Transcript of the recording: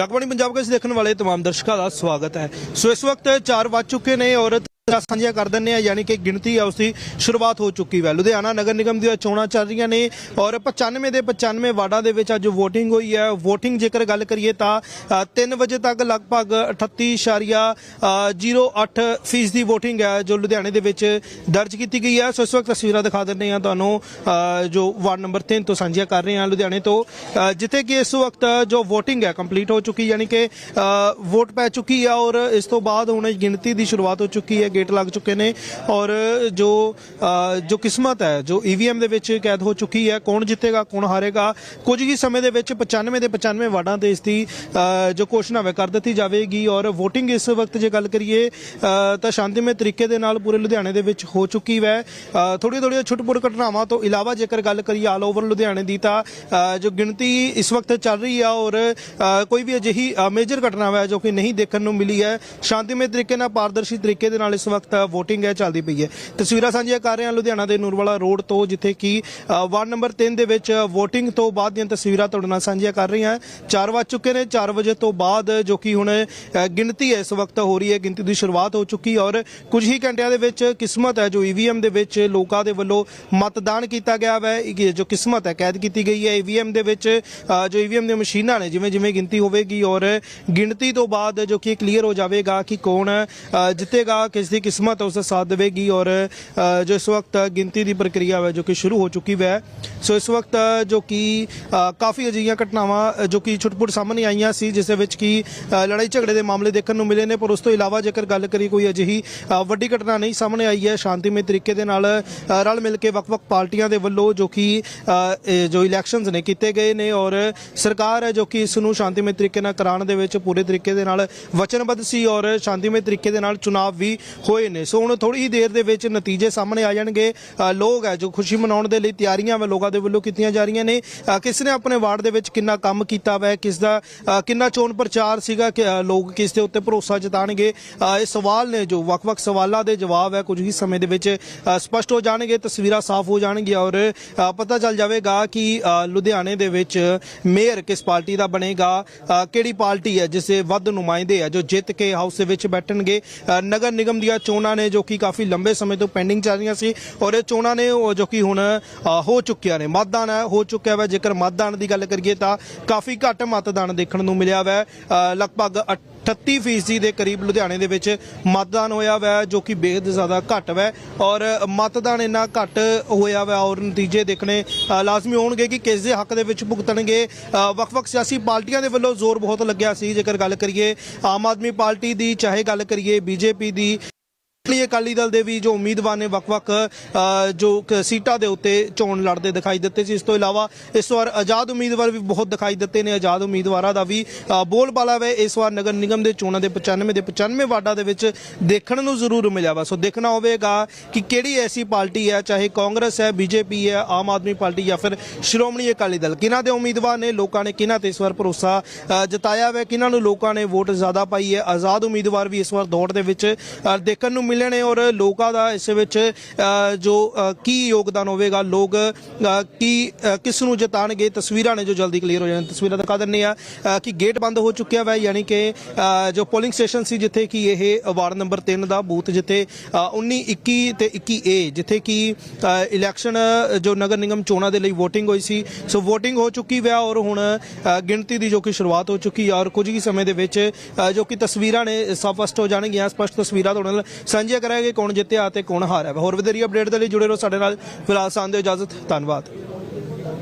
ਜਗਬਾਣੀ ਪੰਜਾਬ ਕੇ ਦੇਖਣ ਵਾਲੇ तमाम ਦਰਸ਼ਕਾਂ ਦਾ ਸਵਾਗਤ ਹੈ ਸੋ ਇਸ ਵਕਤ 4 ਵੱਜ ਚੁੱਕੇ ਨੇ ਔਰ ਤਸਵੀਰਾਂ ਸਾਂਝੀਆਂ ਕਰ ਦਿੰਨੇ ਆ, ਯਾਨੀ ਕਿ ਗਿਣਤੀ ਆ ਉਸ ਦੀ ਸ਼ੁਰੂਆਤ ਹੋ ਚੁੱਕੀ ਹੈ ਲੁਧਿਆਣਾ ਨਗਰ ਨਿਗਮ ਦੀਆਂ ਚੋਣਾਂ ਚੱਲ ਰਹੀਆਂ ਨੇ ਔਰ 95 ਦੇ 95 ਵਾਰਡਾਂ ਦੇ ਵਿੱਚ ਅੱਜ VOTING ਹੋਈ ਹੈ। VOTING ਜੇਕਰ ਗੱਲ ਕਰੀਏ ਤਾਂ 3 ਵਜੇ ਤੱਕ ਲਗਭਗ 38.08 ਫੀਸਦੀ VOTING ਹੈ, ਜੋ ਲੁਧਿਆਣੇ ਦੇ ਵਿੱਚ ਦਰਜ ਕੀਤੀ ਗਈ ਹੈ। ਸੋ ਇਸ ਵਕਤ ਤਸਵੀਰਾਂ ਦਿਖਾ ਦਿੰਨੇ ਆ ਤੁਹਾਨੂੰ ਜੋ ਵਾਰਡ ਨੰਬਰ 3 ਤੋਂ ਸਾਂਝੀਆਂ ਕਰ ਰਹੇ ਹਾਂ ਲੁਧਿਆਣੇ ਤੋਂ। ਜਿੱਥੇ ਕਿ ਇਸ ਵਕਤ ਜੋ VOTING ਹੈ ਕੰਪਲੀਟ ਹੋ ਚੁੱਕੀ, ਯਾਨੀ ਕਿ ਵੋਟ ਪੈ ਚੁੱਕੀ ਹੈ ਔਰ ਇਸ ਤੋਂ ਬਾਅਦ ਹੁਣ ਗਿਣਤੀ ਦੀ ਸ਼ੁਰੂਆਤ ਹੋ ਚੁੱਕੀ ਹੈ। ਗੇਟ ਲੱਗ ਚੁੱਕੇ ਨੇ ਔਰ ਜੋ ਜੋ ਕਿਸਮਤ ਹੈ, ਜੋ ਈਵੀਐਮ ਦੇ ਵਿੱਚ ਕੈਦ ਹੋ ਚੁੱਕੀ ਹੈ, ਕੌਣ ਜਿੱਤੇਗਾ, ਕੌਣ ਹਾਰੇਗਾ, ਕੁਝ ਹੀ ਸਮੇਂ ਦੇ ਵਿੱਚ 95 ਦੇ 95 ਵਾਰਡਾਂ ਤੇ ਇਸ ਦੀ ਜੋ ਘੋਸ਼ਣਾ ਹੈ ਕਰ ਦਿੱਤੀ ਜਾਵੇਗੀ ਔਰ VOTING ਇਸ ਵਕਤ ਜੇ ਗੱਲ ਕਰੀਏ ਤਾਂ ਸ਼ਾਂਤੀਮਈ ਤਰੀਕੇ ਦੇ ਨਾਲ ਪੂਰੇ ਲੁਧਿਆਣੇ ਦੇ ਵਿੱਚ ਹੋ ਚੁੱਕੀ ਹੈ ਥੋੜੀ ਥੋੜੀ ਛੁੱਟਪੁੱਟ ਘਟਨਾਵਾਂ ਤੋਂ ਇਲਾਵਾ ਜੇਕਰ ਗੱਲ ਕਰੀਏ ਆਲ ਓਵਰ ਲੁਧਿਆਣੇ ਦੀ ਤਾਂ ਜੋ ਗਿਣਤੀ ਇਸ ਵਕਤ ਚੱਲ ਰਹੀ ਆ ਔਰ ਕੋਈ ਵੀ ਅਜਿਹੀ ਮੇਜਰ ਘਟਨਾ ਹੈ ਜੋ ਕਿ ਨਹੀਂ ਦੇਖਣ ਨੂੰ ਮਿਲੀ ਹੈ, ਸ਼ਾਂਤੀਮਈ ਤਰੀਕੇ ਨਾਲ ਪਾਰਦਰਸ਼ੀ ਤਰੀਕੇ ਦੇ ਨਾਲ ਇਸ ਵਕਤ VOTING ਹੈ ਚੱਲਦੀ ਪਈ ਹੈ। ਤਸਵੀਰਾਂ ਸਾਂਝੀਆਂ ਕਰ ਰਹੇ ਹਾਂ ਲੁਧਿਆਣਾ ਦੇ ਨੂਰਵਾਲਾ ਰੋਡ ਤੋਂ ਜਿੱਥੇ ਕਿ ਵਾਰਡ ਨੰਬਰ 3 ਦੇ ਵਿੱਚ VOTING ਤੋਂ ਬਾਅਦ ਦੀਆਂ ਤਸਵੀਰਾਂ ਤੁਹਾਡੇ ਨਾਲ ਸਾਂਝੀਆਂ ਕਰ ਰਹੀ ਹਾਂ। 4 ਵੱਜ ਚੁੱਕੇ ਨੇ 4 ਵਜੇ ਤੋਂ ਬਾਅਦ ਜੋ ਕਿ ਹੁਣ ਗਿਣਤੀ ਹੈ ਇਸ ਵਕਤ ਹੋ ਰਹੀ ਹੈ ਗਿਣਤੀ ਦੀ ਸ਼ੁਰੂਆਤ ਹੋ ਚੁੱਕੀ ਔਰ ਕੁਝ ਹੀ ਘੰਟਿਆਂ ਦੇ ਵਿੱਚ ਕਿਸਮਤ ਹੈ ਜੋ ਈਵੀਐਮ ਦੇ ਵਿੱਚ ਲੋਕਾਂ ਦੇ ਵੱਲੋਂ ਮਤਦਾਨ ਕੀਤਾ ਗਿਆ ਹੈ ਜੋ ਕਿਸਮਤ ਹੈ ਕੈਦ ਕੀਤੀ ਗਈ ਹੈ। ਈਵੀਐਮ ਦੇ ਵਿੱਚ ਅ, ਜੋ ਈਵੀਐਮ ਦੀਆਂ ਮਸ਼ੀਨਾਂ ਨੇ ਜਿਵੇਂ ਜਿਵੇਂ ਗਿਣਤੀ ਹੋਵੇਗੀ ਔਰ ਗਿਣਤੀ ਤੋਂ ਬਾਅਦ ਜੋ ਕਿ ਕਲੀਅਰ ਹੋ ਜਾਵੇਗਾ ਕਿ ਕੌਣ ਅ, ਜਿੱਤੇਗਾ ਕਿਸ ਦੀ ਕਿਸਮਤ ਉਸ ਦਾ ਸਾਥ ਦੇਵੇਗੀ ਔਰ ਅ, ਜੋ ਇਸ ਵਕਤ ਗਿਣਤੀ ਦੀ ਪ੍ਰਕਿਰਿਆ ਹੈ ਜੋ ਕਿ ਸ਼ੁਰੂ ਹੋ ਚੁੱਕੀ ਹੈ। ਸੋ ਇਸ ਵਕਤ ਜੋ ਕਿ ਕਾਫੀ ਅਜਿਹੀਆਂ ਘਟਨਾਵਾਂ ਜੋ ਕਿ ਛੁੱਟਪੁੱਟ ਸਾਹਮਣੇ ਆਈਆਂ ਸੀ ਜਿਸ ਵਿੱਚ ਕਿ ਲੜਾਈ ਝਗੜੇ ਦੇ ਮਾਮਲੇ ਦੇਖਣ ਨੂੰ ਮਿਲੇ ਨੇ ਪਰ ਉਸ ਤੋਂ ਇਲਾਵਾ ਜੇਕਰ ਗੱਲ ਕਰੀ ਕੋਈ ਅਜਿਹੀ ਵੱਡੀ ਘਟਨਾ ਨਹੀਂ ਸਾਹਮਣੇ ਆਈ ਹੈ ਸ਼ਾਂਤੀਮਈ ਤਰੀਕੇ ਦੇ ਨਾਲ ਰਲ ਮਿਲ ਕੇ ਵੱਖ-ਵੱਖ ਪਾਰਟੀਆਂ ਦੇ ਵੱਲੋਂ ਜੋ ਕਿ ਜੋ ਇਲੈਕਸ਼ਨਸ ਨੇ ਕੀਤੇ ਗਏ ਨੇ ਔਰ ਸਰਕਾਰ ਹੈ ਜੋ ਕਿ ਇਸ ਨੂੰ ਸ਼ਾਂਤੀਮਈ ਤਰੀਕੇ ਨਾਲ ਕਰਾਉਣ ਦੇ ਵਿੱਚ ਪੂਰੇ ਤਰੀਕੇ ਦੇ ਨਾਲ ਵਚਨਬੱਧ ਸੀ ਔਰ ਸ਼ਾਂਤੀਮਈ ਤਰੀਕੇ ਦੇ ਨਾਲ ਚੁਣਾਵ ਵੀ ਹੋਏ ਨੇ। ਸੋ ਹੁਣ ਥੋੜੀ ਹੀ ਦੇਰ ਦੇ ਵਿੱਚ ਨਤੀਜੇ ਸਾਹਮਣੇ ਆ ਜਾਣਗੇ। ਲੋਕ ਹੈ ਜੋ ਖੁਸ਼ੀ ਮਨਾਉਣ ਦੇ ਲਈ ਤਿਆਰੀਆਂ ਵਾ ਲੋਕਾਂ ਦੇ ਵੱਲੋਂ ਕੀਤੀਆਂ ਜਾ ਰਹੀਆਂ ਨੇ। ਅ, ਕਿਸ ਨੇ ਆਪਣੇ ਵਾਰਡ ਦੇ ਵਿੱਚ ਕਿੰਨਾ ਕੰਮ ਕੀਤਾ ਵੈ? ਕਿਸ ਦਾ ਕਿੰਨਾ ਚੋਣ ਪ੍ਰਚਾਰ ਸੀਗਾ? ਕਿ ਲੋਕ ਕਿਸ ਦੇ ਉੱਤੇ ਭਰੋਸਾ ਜਤਾਣਗੇ? ਇਹ ਸਵਾਲ ਨੇ ਜੋ ਵੱਖ-ਵੱਖ ਸਵਾਲਾਂ ਦੇ ਜਵਾਬ ਹੈ। ਕੁਝ ਹੀ ਸਮੇਂ ਦੇ ਵਿੱਚ ਸਪਸ਼ਟ ਹੋ ਜਾਣਗੇ ਤਸਵੀਰਾਂ ਸਾਫ਼ ਹੋ ਜਾਣਗੀਆਂ ਔਰ ਪਤਾ ਚੱਲ ਜਾਵੇਗਾ ਕਿ ਲੁਧਿਆਣੇ ਦੇ ਵਿੱਚ ਮੇਅਰ ਕਿਸ ਪਾਰਟੀ ਦਾ ਬਣੇਗਾ? ਕਿਹੜੀ ਪਾਰਟੀ ਹੈ ਜਿਸ ਦੇ ਵੱਧ ਨੁਮਾਇੰਦੇ ਆ ਜੋ ਜਿੱਤ ਕੇ ਹਾਊਸ ਦੇ ਵਿੱਚ ਬੈਠਣਗੇ? ਨਗਰ ਨਿਗਮ ਦੀਆਂ ਚੋਣਾਂ ਨੇ ਜੋ ਕਿ ਕਾਫੀ ਲੰਬੇ ਸਮੇਂ ਤੋਂ ਪੈਂਡਿੰਗ ਚੱਲ ਰਹੀਆਂ ਸੀ ਔਰ ਇਹ ਚੋਣਾਂ ਨੇ ਉਹ ਜੋ ਕਿ ਹੁਣ ਹੋ ਚੁੱਕੀਆਂ ਨੇ। ਮਤਦਾਨ ਹੈ, ਹੋ ਚੁੱਕਿਆ ਵਾ। ਜੇਕਰ ਮਤਦਾਨ ਦੀ ਗੱਲ ਕਰੀਏ ਤਾਂ ਕਾਫੀ ਘੱਟ ਮਤਦਾਨ ਦੇਖਣ ਨੂੰ ਮਿਲਿਆ ਵਾ। ਲਗਭਗ 38 ਫੀਸਦੀ ਦੇ ਕਰੀਬ ਲੁਧਿਆਣੇ ਦੇ ਵਿੱਚ ਮਤਦਾਨ ਹੋਇਆ ਵਾ, ਜੋ ਕਿ ਬੇहद ਜ਼ਿਆਦਾ ਘੱਟ ਵਾ। ਔਰ ਮਤਦਾਨ ਇੰਨਾ ਘੱਟ ਹੋਇਆ ਵਾ ਔਰ ਨਤੀਜੇ ਦੇਖਣੇ ਲਾਜ਼ਮੀ ਹੋਣਗੇ ਕਿ ਕਿਸ ਦੇ ਹੱਕ ਦੇ ਵਿੱਚ ਭੁਗਤਣਗੇ। ਵੱਖ-ਵੱਖ ਸਿਆਸੀ ਪਾਰਟੀਆਂ ਦੇ ਵੱਲੋਂ ਜ਼ੋਰ ਬਹੁਤ ਲੱਗਿਆ ਸੀ। ਜੇਕਰ ਗੱਲ ਕਰੀਏ, ਆਮ ਆਦਮੀ ਪਾਰਟੀ ਦੀ, ਚਾਹੇ ਗੱਲ ਕਰੀਏ ਬੀਜੇਪੀ ਦੀ ਲਈ ਅਕਾਲੀ ਦਲ ਦੇ ਵੀ ਜੋ ਉਮੀਦਵਾਰ ਨੇ ਵੱਖ-ਵੱਖ ਜੋ ਸੀਟਾਂ ਦੇ ਉੱਤੇ ਚੋਣ ਲੜਦੇ ਦਿਖਾਈ ਦਿੱਤੇ ਸੀ। ਇਸ ਤੋਂ ਇਲਾਵਾ ਇਸ ਵਾਰ ਆਜ਼ਾਦ ਉਮੀਦਵਾਰ ਵੀ ਬਹੁਤ ਦਿਖਾਈ ਦਿੱਤੇ ਨੇ। ਆਜ਼ਾਦ ਉਮੀਦਵਾਰਾਂ ਦਾ ਵੀ ਬੋਲਬਾਲਾ ਹੈ। ਇਸ ਵਾਰ ਨਗਰ ਨਿਗਮ ਦੇ ਚੋਣਾਂ ਦੇ 95 ਦੇ 95 ਵਾਰਡਾਂ ਦੇ ਵਿੱਚ ਦੇਖਣ ਨੂੰ ਜ਼ਰੂਰ ਮਿਲਿਆ ਵਾ। ਸੋ ਦੇਖਣਾ ਹੋਵੇਗਾ ਕਿ ਕਿਹੜੀ ਐਸੀ ਪਾਰਟੀ ਹੈ, ਚਾਹੇ ਕਾਂਗਰਸ ਹੈ, ਬੀਜੇਪੀ ਹੈ, ਆਮ ਆਦਮੀ ਪਾਰਟੀ ਜਾਂ ਫਿਰ ਸ਼੍ਰੋਮਣੀ ਅਕਾਲੀ ਦਲ। ਕਿਹਨਾਂ ਦੇ ਉਮੀਦਵਾਰ ਨੇ? ਲੋਕਾਂ ਨੇ ਕਿਹਨਾਂ ਤੇ ਇਸ ਵਾਰ ਭਰੋਸਾ ਜਤਾਇਆ ਹੈ ਕਿਹਨਾਂ ਨੂੰ ਲੋਕਾਂ ਨੇ ਵੋਟ ਜ਼ਿਆਦਾ ਪਾਈ ਹੈ? ਆਜ਼ਾਦ ਉਮੀਦਵਾਰ ਵੀ ਇਸ ਵਾਰ ਦੌੜ ਦੇ ਵਿੱਚ ਦੇਖਣ ਨੂੰ ਮਿਲੇ ਨੇ ਔਰ ਲੋਕਾਂ ਦਾ ਇਸ ਵਿੱਚ ਜੋ ਕੀ ਯੋਗਦਾਨ ਹੋਵੇਗਾ ਲੋਕ ਕੀ ਅ, ਕਿਸ ਨੂੰ ਜਿਤਾਣਗੇ ਤਸਵੀਰਾਂ ਨੇ ਜੋ ਜਲਦੀ ਕਲੀਅਰ ਹੋ ਜਾਣ ਤਸਵੀਰਾਂ ਦਿਖਾ ਦਿੰਨੇ ਆ ਕਿ ਗੇਟ ਬੰਦ ਹੋ ਚੁੱਕਿਆ ਵਾ ਯਾਨੀ ਕਿ ਜੋ ਪੋਲਿੰਗ ਸਟੇਸ਼ਨ ਸੀ ਜਿੱਥੇ ਕਿ ਇਹ ਵਾਰਡ ਨੰਬਰ 3 ਦਾ ਬੂਥ ਜਿੱਥੇ ਅ, 19 21 ਤੇ 21 ਏ ਜਿੱਥੇ ਕਿ ਇਲੈਕਸ਼ਨ ਜੋ ਨਗਰ ਨਿਗਮ ਚੋਣਾਂ ਦੇ ਲਈ VOTING ਹੋਈ ਸੀ ਸੋ VOTING ਹੋ ਚੁੱਕੀ ਵਾ ਔਰ ਹੁਣ ਗਿਣਤੀ ਦੀ ਜੋ ਕਿ ਸ਼ੁਰੂਆਤ ਹੋ ਚੁੱਕੀ ਆ ਔਰ ਕੁਝ ਹੀ ਸਮੇਂ ਦੇ ਵਿੱਚ ਜੋ ਕਿ ਤਸਵੀਰਾਂ ਨੇ ਸਪਸ਼ਟ ਹੋ ਜਾਣਗੀਆਂ ਸਪਸ਼ਟ ਤਸਵੀਰਾਂ ਤੁਹਾਡੇ ਨਾਲ ਸਾਂਝੀਆਂ ਕਰਾਂਗੇ ਕੌਣ ਜਿੱਤਿਆ ਤੇ ਕੌਣ ਹਾਰਿਆ ਵਾ। ਹੋਰ ਵਧੇਰੀ ਅਪਡੇਟ ਦੇ ਲਈ ਜੁੜੇ ਰਹੋ ਸਾਡੇ ਨਾਲ ਫਿਲਹਾਲ ਸਾਨੂੰ ਦਿਓ ਇਜਾਜ਼ਤ, ਧੰਨਵਾਦ